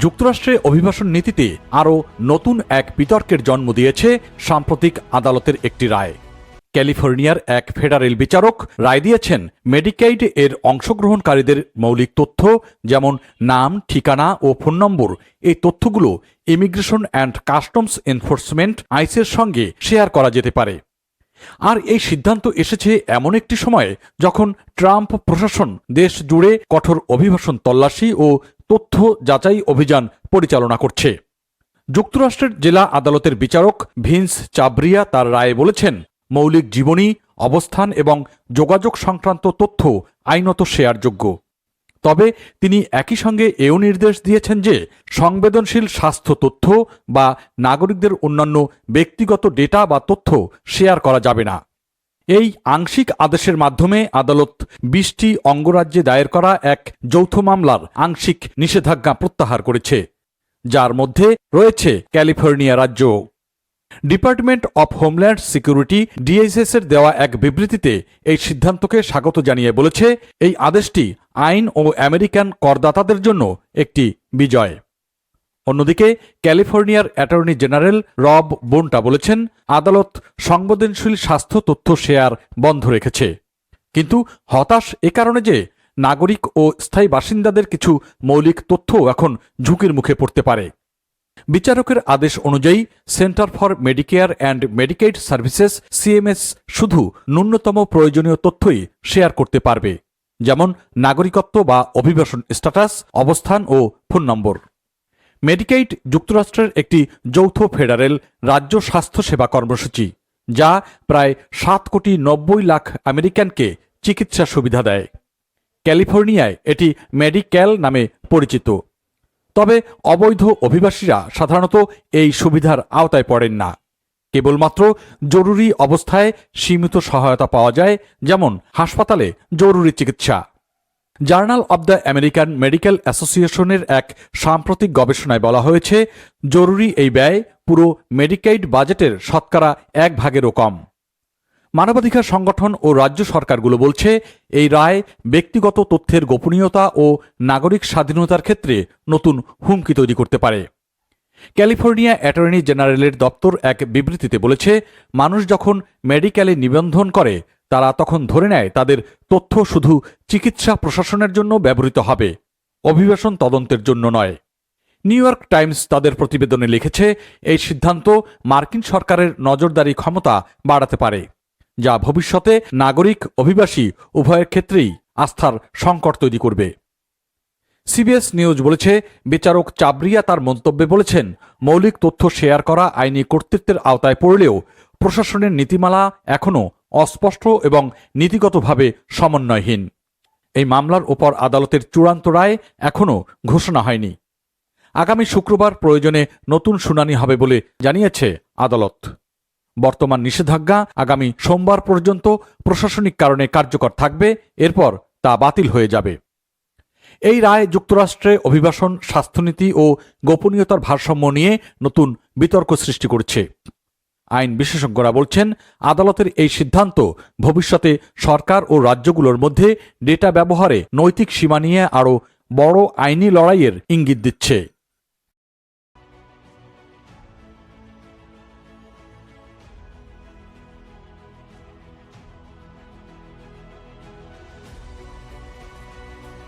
যুক্তরাষ্ট্রে অভিবাসন নীতিতে আরও নতুন এক বিতর্কের জন্ম দিয়েছে সাম্প্রতিক আদালতের একটি রায়। ক্যালিফোর্নিয়ার এক ফেডারেল বিচারক রায় দিয়েছেন, মেডিকেইড এর অংশগ্রহণকারীদের মৌলিক তথ্য যেমন নাম, ঠিকানা ও ফোন নম্বর, এই তথ্যগুলো ইমিগ্রেশন অ্যান্ড কাস্টমস এনফোর্সমেন্ট আইসের সঙ্গে শেয়ার করা যেতে পারে। আর এই সিদ্ধান্ত এসেছে এমন একটি সময়ে যখন ট্রাম্প প্রশাসন দেশ জুড়ে কঠোর অভিবাসন তল্লাশি ও তথ্য যাচাই অভিযান পরিচালনা করছে। যুক্তরাষ্ট্রের জেলা আদালতের বিচারক ভিন্স চাবরিয়া তার রায়ে বলেছেন, মৌলিক জীবনী, অবস্থান এবং যোগাযোগ সংক্রান্ত তথ্য আইনত শেয়ারযোগ্য। তবে তিনি একই সঙ্গে এও নির্দেশ দিয়েছেন যে সংবেদনশীল স্বাস্থ্য তথ্য বা নাগরিকদের অন্যান্য ব্যক্তিগত ডেটা বা তথ্য শেয়ার করা যাবে না। এই আংশিক আদেশের মাধ্যমে আদালত বিশটি অঙ্গরাজ্যে দায়ের করা এক যৌথ মামলার আংশিক নিষেধাজ্ঞা প্রত্যাহার করেছে। যার মধ্যে রয়েছে ক্যালিফোর্নিয়া রাজ্য। Department of homeland security DSS এর দেওয়া এক বিবৃতিতে এই সিদ্ধান্তকে স্বাগত জানিয়ে বলেছে, এই আদেশটি আইন ও আমেরিকান করদাতাদের জন্য একটি বিজয়। অন্যদিকে ক্যালিফোর্নিয়ার অ্যাটর্নি জেনারেল রব বোনটা বলেছেন, আদালত সংবেদনশীল স্বাস্থ্য তথ্য শেয়ার বন্ধ রেখেছে। কিন্তু হতাশ এ কারণে যে নাগরিক ও স্থায়ী বাসিন্দাদের কিছু মৌলিক তথ্য এখন ঝুঁকির মুখে পড়তে পারে। বিচারকের আদেশ অনুযায়ী centre for medicare and medicaid services, CMS, শুধু ন্যূনতম প্রয়োজনীয় তথ্যই শেয়ার করতে পারবে, যেমন নাগরিকত্ব বা অভিবাসন স্ট্যাটাস, অবস্থান ও ফোন নম্বর। মেডিকেইড যুক্তরাষ্ট্রের একটি যৌথ ফেডারেল রাজ্য স্বাস্থ্যসেবা কর্মসূচি, যা প্রায় সাত কোটি নব্বই লাখ আমেরিকানকে চিকিৎসা সুবিধা দেয়। ক্যালিফোর্নিয়ায় এটি মেডিক্যাল নামে পরিচিত। তবে অবৈধ অভিবাসীরা সাধারণত এই সুবিধার আওতায় পড়েন না। কেবলমাত্র জরুরি অবস্থায় সীমিত সহায়তা পাওয়া যায়, যেমন হাসপাতালে জরুরি চিকিৎসা। Journal of the American medical অ্যাসোসিয়েশনের এক সাম্প্রতিক গবেষণায় বলা হয়েছে, জরুরি এই ব্যয় পুরো মেডিকেইড বাজেটের শতকরা এক ভাগেরও কম। মানবাধিকার সংগঠন ও রাজ্য সরকারগুলো বলছে, এই রায় ব্যক্তিগত তথ্যের গোপনীয়তা ও নাগরিক স্বাধীনতার ক্ষেত্রে নতুন হুমকি তৈরি করতে পারে। ক্যালিফোর্নিয়া অ্যাটর্নি জেনারেলের দপ্তর এক বিবৃতিতে বলেছে, মানুষ যখন মেডিকেলে নিবন্ধন করে তারা তখন ধরে নেয় তাদের তথ্য শুধু চিকিৎসা প্রশাসনের জন্য ব্যবহৃত হবে। অভিবাসন তদন্তের জন্য নয়। নিউ ইয়র্ক টাইমস তাদের প্রতিবেদনে লিখেছে, এই সিদ্ধান্ত মার্কিন সরকারের নজরদারি ক্ষমতা বাড়াতে পারে, যা ভবিষ্যতে নাগরিক অভিবাসী উভয়ের ক্ষেত্রেই আস্থার সংকট তৈরি করবে। সিবিএস নিউজ বলেছে, বিচারক চাবরিয়া তার মন্তব্যে বলেছেন, মৌলিক তথ্য শেয়ার করা আইনি কর্তৃত্বের আওতায় পড়লেও প্রশাসনের নীতিমালা এখনও অস্পষ্ট এবং নীতিগতভাবে সমন্বয়হীন। এই মামলার ওপর আদালতের চূড়ান্ত রায় এখনও ঘোষণা হয়নি। আগামী শুক্রবার প্রয়োজনে নতুন শুনানি হবে বলে জানিয়েছে আদালত। বর্তমান নিষেধাজ্ঞা আগামী সোমবার পর্যন্ত প্রশাসনিক কারণে কার্যকর থাকবে, এরপর তা বাতিল হয়ে যাবে। এই রায় যুক্তরাষ্ট্রে অভিবাসন, স্বাস্থ্যনীতি ও গোপনীয়তার ভারসাম্য নিয়ে নতুন বিতর্ক সৃষ্টি করছে। আইন বিশেষজ্ঞরা বলছেন, আদালতের এই সিদ্ধান্ত ভবিষ্যতে সরকার ও রাজ্যগুলোর মধ্যে ডেটা ব্যবহারে নৈতিক সীমা নিয়ে আরও বড় আইনি লড়াইয়ের ইঙ্গিত দিচ্ছে।